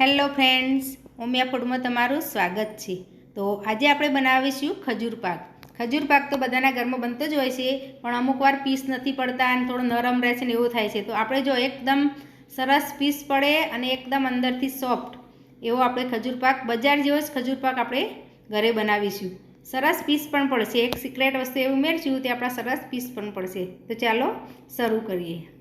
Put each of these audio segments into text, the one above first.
Hello friends, Umiya ફૂડમાં તમારું સ્વાગત છે. તો આજે આપણે બનાવીશું ખજૂર પાક. ખજૂર પાક તો બધાના ઘરમાં બનતો જ હોય છે, પણ અમુક વાર પીસ નથી પડતા અને થોડો નરમ રહે છે ને એવું થાય છે. તો આપણે જો એકદમ સરસ પીસ પડે અને એકદમ અંદરથી સોફ્ટ એવો આપણે ખજૂર પાક, બજાર જેવો જ ખજૂર પાક આપણે ઘરે બનાવીશું. સરસ પીસ પણ પડશે. એક સિક્રેટ વસ્તુ એ ઉમેરશું તે આપણા સરસ પીસ પણ પડશે. તો ચાલો શરૂ કરીએ.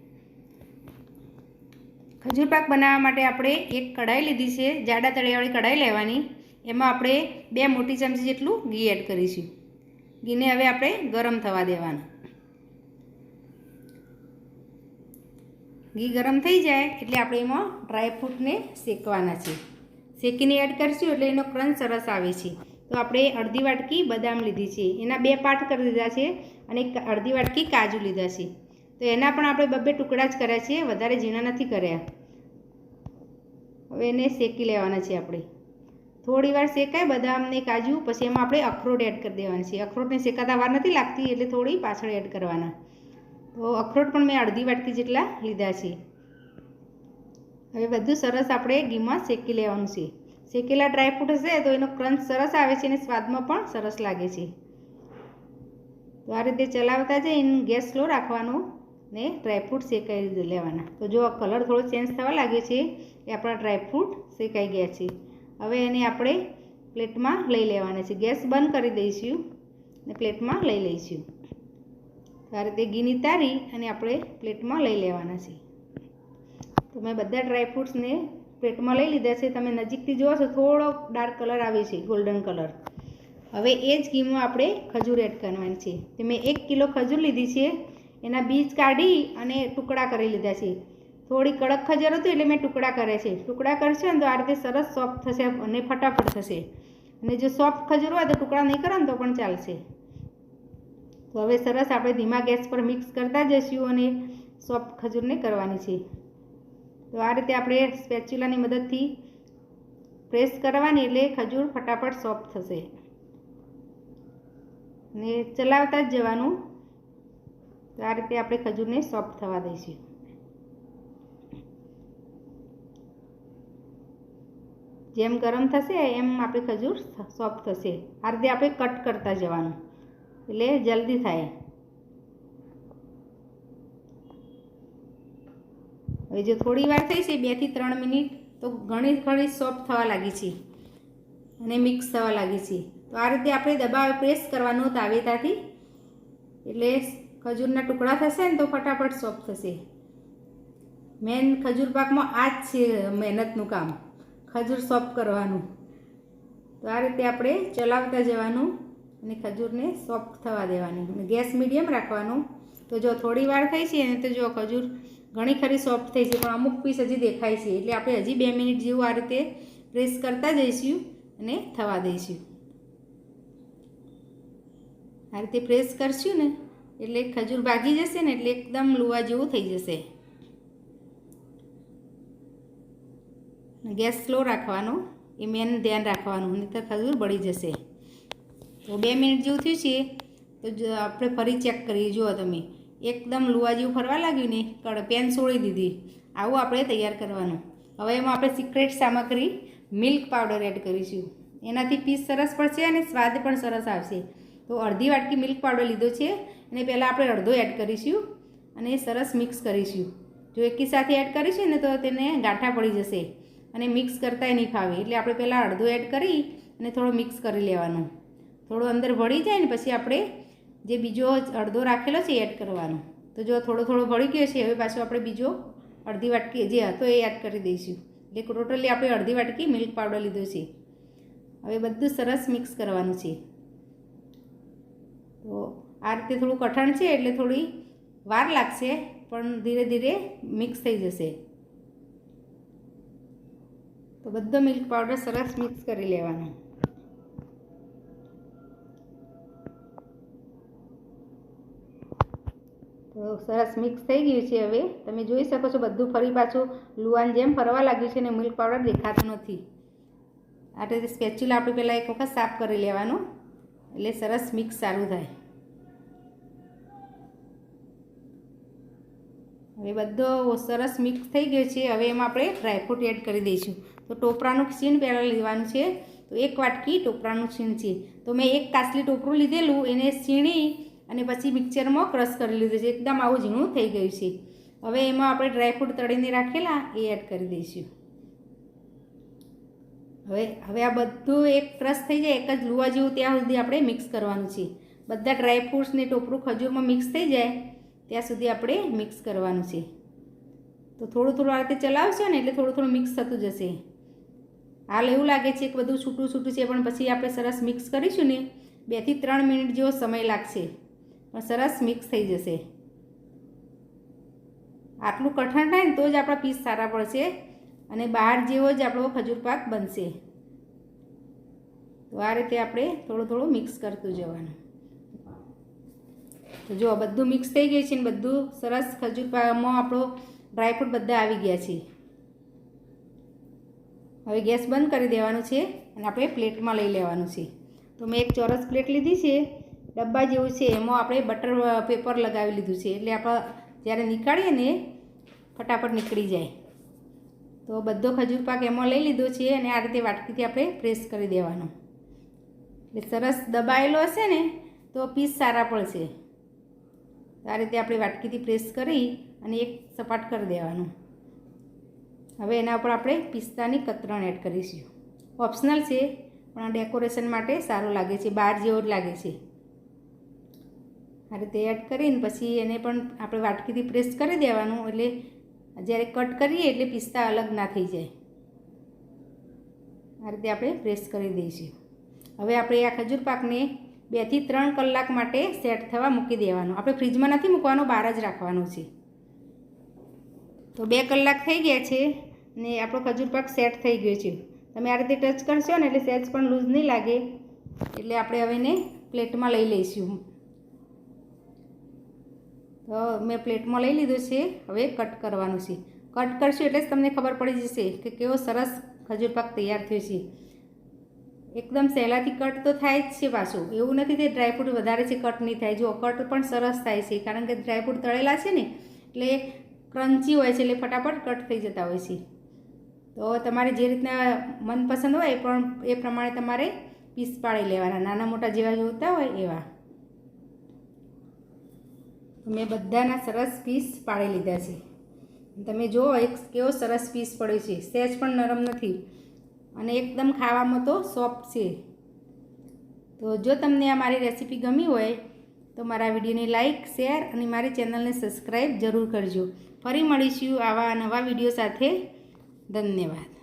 ખજૂર પાક બનાવવા માટે આપણે એક કઢાઈ લીધી છે, જાડા તળિયાવાળી કઢાઈ લેવાની. એમાં આપણે બે મોટી ચમચી જેટલું ઘી એડ કરીશું. ઘીને હવે આપણે ગરમ થવા દેવાનું. ઘી ગરમ થઈ જાય એટલે આપણે એમાં ડ્રાયફ્રૂટને શેકવાના છે. શેકીને એડ કરીશું એટલે એનો ક્રંચ સરસ આવે છે. તો આપણે અડધી વાટકી બદામ લીધી છે. એના બે પાર્ટ કરી દીધા છે અને અડધી વાટકી કાજુ લીધા છે. તો એના પણ આપણે બબ્બે ટુકડા જ કર્યા છે વધારે ઝીણા નથી કર્યા. હવે એને શેકી લેવાના છે આપણે. થોડી વાર શેકાય બદામને કાજુ, પછી એમાં આપણે અખરોટ એડ કરી દેવાના છે અખરોટને શેકાતા વાર નથી લાગતી, એટલે થોડી પાછળ એડ કરવાના. તો અખરોટ પણ મેં અડધી વાટકી જેટલા લીધા છે. હવે બધું સરસ આપણે ઘીમાં શેકી લેવાનું છે. શેકેલા ડ્રાયફ્રૂટ હશે તો એનો ક્રંચ સરસ આવે છે અને સ્વાદમાં પણ સરસ લાગે છે. તો આ રીતે ચલાવતા જઈને ગેસ સ્લો રાખવાનો. ને ડ્રાયફ્રૂટ શેકાઈ લેવાના. તો જો આ કલર થોડો ચેન્જ થવા લાગે છે, એ આપણા ડ્રાયફ્રૂટ શેકાઈ ગયા છે. હવે એને આપણે પ્લેટમાં લઈ લેવાના છે. ગેસ બંધ કરી દઈશું ને પ્લેટમાં લઈ લઈશું. તો રીતે ઘીની તારી અને આપણે પ્લેટમાં લઈ લેવાના છે. તો મેં બધા ડ્રાયફ્રૂટ્સને પ્લેટમાં લઈ લીધા છે. તમે નજીકથી જુઓ છો, થોડો ડાર્ક કલર આવે છે ગોલ્ડન કલર હવે એ જ ઘીમાં આપણે ખજૂર એડ કરવાની છે. તો મેં એક કિલો ખજૂર લીધી છે. એના બીજ કાઢી અને ટુકડા કરી લીધા છે. થોડી કડક ખજૂર હતી એટલે મેં ટુકડા કરે છે. ટુકડા કરશે ને તો આ રીતે સરસ સોફ્ટ થશે અને ફટાફટ થશે. અને જો સોફ્ટ ખજૂર હોય તો ટુકડા નહીં કરો ને તો પણ ચાલશે. તો હવે સરસ આપણે ધીમા ગેસ પર મિક્સ કરતા જઈશું અને સોફ્ટ ખજૂરને કરવાની છે. તો આ રીતે આપણે સ્પેચ્યુલાની મદદથી પ્રેસ કરવાની એટલે ખજૂર ફટાફટ સોફ્ટ થશે. ને ચલાવતા જ જવાનું. તો આ રીતે આપણે ખજૂરને સોફ્ટ થવા દઈશું. જેમ ગરમ થશે, એમ આપણી ખજૂર સોફ્ટ થશે. આ રીતે આપણે કટ કરતા જવાનું. એટલે જલ્દી થાય. હવે જો થોડી વાર થઈ છે બેથી ત્રણ મિનિટ, તો ઘણી ઘણી સોફ્ટ થવા લાગી છે અને મિક્સ થવા લાગી છે. તો આ રીતે આપણે દબાવ પ્રેસ કરવાનું તાવેતાથી. એટલે ખજૂરના ટુકડા થશે ને તો ફટાફટ સોફ્ટ થશે. મેન ખજૂર પાકમાં આ જ છે મહેનતનું કામ. ખજૂર સોફ્ટ કરવાનું. તો આ રીતે આપણે ચલાવતા જવાનું અને ખજૂરને સોફ્ટ થવા દેવાની અને ગેસ મીડિયમ રાખવાનું. તો જો થોડી વાર થઈ છે ને તો જો ખજૂર ઘણી ખરી સોફ્ટ થઈ છે, પણ અમુક પીસ હજી દેખાય છે. એટલે આપણે હજી બે મિનિટ જેવું આ રીતે પ્રેસ કરતા જઈશું અને થવા દઈશું. આ રીતે પ્રેસ કરશું ને એટલે ખજૂર ભાગી જશે ને એટલે એકદમ લુવા જેવું થઈ જશે. ગેસ સ્લો રાખવાનો, એ મેન ધ્યાન રાખવાનું નહીં ખજૂર બળી જશે. તો બે મિનિટ જેવું થયું છે, તો આપણે ફરી ચેક કરીએ. જુઓ તમે, એકદમ લુવા જેવું ફરવા લાગ્યું ને કડ પેન છોડી દીધી. આવું આપણે તૈયાર કરવાનું. હવે એમાં આપણે સિક્રેટ સામગ્રી મિલ્ક પાવડર એડ કરીશું. એનાથી પીસ સરસ પડશે અને સ્વાદ પણ સરસ આવશે. તો અડધી વાટકી મિલ્ક પાવડર લીધો છે. અને પહેલાં આપણે અડધો એડ કરીશું અને સરસ મિક્સ કરીશું. જો એકી સાથે એડ કરીશું ને તો તેને ગાંઠા પડી જશે અને મિક્સ કરતાંય નહીં ફાવે. એટલે આપણે પહેલાં અડધો એડ કરી અને થોડો મિક્સ કરી લેવાનો. થોડો અંદર ભળી જાય ને પછી આપણે જે બીજો અડધો રાખેલો છે એડ કરવાનો. તો જો થોડો થોડો ભળી ગયો છે, હવે પાછો આપણે બીજો અડધી વાટકી જે હતો એ એડ કરી દઈશું. એટલે ટોટલી આપણે અડધી વાટકી મિલ્ક પાવડર લીધો છે. હવે બધું સરસ મિક્સ કરવાનું છે. તો આ રીતે થોડું કઠણ છે એટલે થોડી વાર લાગશે, પણ ધીરે ધીરે મિક્સ થઈ જશે. તો બધો મિલ્ક પાવડર સરસ મિક્સ કરી લેવાનો. તો સરસ મિક્સ થઈ ગયું છે હવે. તમે જોઈ શકો છો બધું ફરી પાછું લુવાન જેમ ફરવા લાગ્યું છે અને મિલ્ક પાવડર દેખાતો નથી. આ રીતે સ્પેચ્યુલા આપણે પહેલાં એક વખત સાફ કરી લેવાનું. એટલે સરસ મિક્સ સારું થાય. હવે બધો સરસ મિક્સ થઈ ગયો છે. હવે એમાં આપણે ડ્રાયફ્રૂટ એડ કરી દઈશું. તો ટોપરાનું છીણ પહેલાં લેવાનું છે. તો એક વાટકી ટોપરાનું છીણ છે. તો મેં એક કાસલી ટોપરું લીધેલું, એને છીણી અને પછી મિક્સરમાં ક્રશ કરી લીધું છે. એકદમ આવું ઝીણું થઈ ગયું છે. હવે એમાં આપણે ડ્રાયફ્રૂટ તળીને રાખેલા, એ એડ કરી દઈશું. હવે હવે આ બધું એક ક્રશ થઈ જાય, એક જ લુવા જેવું ત્યાં સુધી આપણે મિક્સ કરવાનું છે. બધા ડ્રાયફ્રૂટ્સ ને ટોપરું ખજૂરમાં મિક્સ થઈ જાય, ત્યાં સુધી આપણે મિક્સ કરવાનું છે. તો થોડું થોડું આ રીતે ચલાવશો ને એટલે થોડું થોડું મિક્સ થતું જશે. હાલ એવું લાગે છે કે બધું છૂટું છૂટું છે, પણ પછી આપણે સરસ મિક્સ કરીશું ને બેથી ત્રણ મિનિટ જેવો સમય લાગશે. પણ સરસ મિક્સ થઈ જશે. આટલું કઠણ થાય ને તો જ આપણા પીસ સારા પડશે. અને બહાર જેવો જ આપણો ખજૂર પાક બનશે. તો આ રીતે આપણે થોડું થોડું મિક્સ કરતું જવાનું. તો જો બધું મિક્સ થઈ ગયું છે ને બધું સરસ ખજૂર પાકમાં આપણો ડ્રાયફ્રૂટ બધા આવી ગયા છે. હવે ગેસ બંધ કરી દેવાનું છે અને આપણે પ્લેટમાં લઈ લેવાનું છે. તો મેં એક ચોરસ પ્લેટ લીધી છે. ડબ્બા જેવું છે, એમાં આપણે બટર પેપર લગાવી લીધું છે. એટલે આપણે જ્યારે નીકાળીએ ને, ફટાફટ નીકળી જાય. તો બધો ખજૂર પાક એમાં લઈ લીધો છે અને આ રીતે વાટકીથી આપણે પ્રેસ કરી દેવાનો. એટલે સરસ દબાયેલો હશે ને, તો પીસ સારા પડશે. આ રીતે આપણે વાટકીથી પ્રેસ કરી અને એક સપાટ કરી દેવાનું. હવે એના ઉપર આપણે પિસ્તાની કતરણ એડ કરીશું. ઓપ્શનલ છે, પણ આ ડેકોરેશન માટે સારું લાગે છે, બહાર જેવો જ લાગે છે. આ રીતે એડ કરીને પછી એને પણ આપણે વાટકીથી પ્રેસ કરી દેવાનું, એટલે જ્યારે કટ કરીએ એટલે પિસ્તા અલગ ના થઈ જાય. આ રીતે આપણે પ્રેસ કરી દઈશું. હવે આપણે આ ખજૂર પાકને બેથી ત્રણ કલાક માટે સેટ થવા મૂકી દેવાનો. આપણે ફ્રીજમાં નથી મૂકવાનો, બહાર જ રાખવાનો છે. તો બે કલાક થઈ ગયા છે ને આપણો ખજૂર પાક સેટ થઈ ગયો છે. તમે આ રીતે ટચ કરશો ને એટલે સેજ પણ લૂઝ નહીં લાગે. એટલે આપણે હવે એને પ્લેટમાં લઈ લઈશું. તો મેં પ્લેટમાં લઈ લીધું છે. હવે કટ કરવાનું છે. કટ કરશું એટલે જ તમને ખબર પડી જશે કે કેવો સરસ ખજૂર પાક તૈયાર થયો છે. એકદમ સહેલાથી કટ તો થાય જ છે પાછું. એવું નથી કે ડ્રાયફ્રૂટ વધારે છે, કટ નહીં થાય. જો કટ પણ સરસ થાય છે, કારણ કે ડ્રાયફ્રૂટ તળેલા છે ને, એટલે ક્રન્ચી હોય છે, એટલે ફટાફટ કટ થઈ જતા હોય છે. તો તમારે જે રીતના મનપસંદ હોય એ પણ, એ પ્રમાણે તમારે પીસ પાડી લેવાના. નાના મોટા જેવા જોતા હોય એવા. મેં બધાના સરસ પીસ પાડી લીધા છે. તમે જુઓ એક કેવો સરસ પીસ પડ્યો છે. સહેજ પણ નરમ નથી અને એકદમ ખાવામાં તો સોફ્ટ છે. તો જો તમને આ મારી રેસીપી ગમી હોય તો મારા વિડીયોને લાઇક શેર અને મારી ચેનલને સબસ્ક્રાઈબ જરૂર કરજો. ફરી મળીશું આવા નવા વીડિયો સાથે. ધન્યવાદ.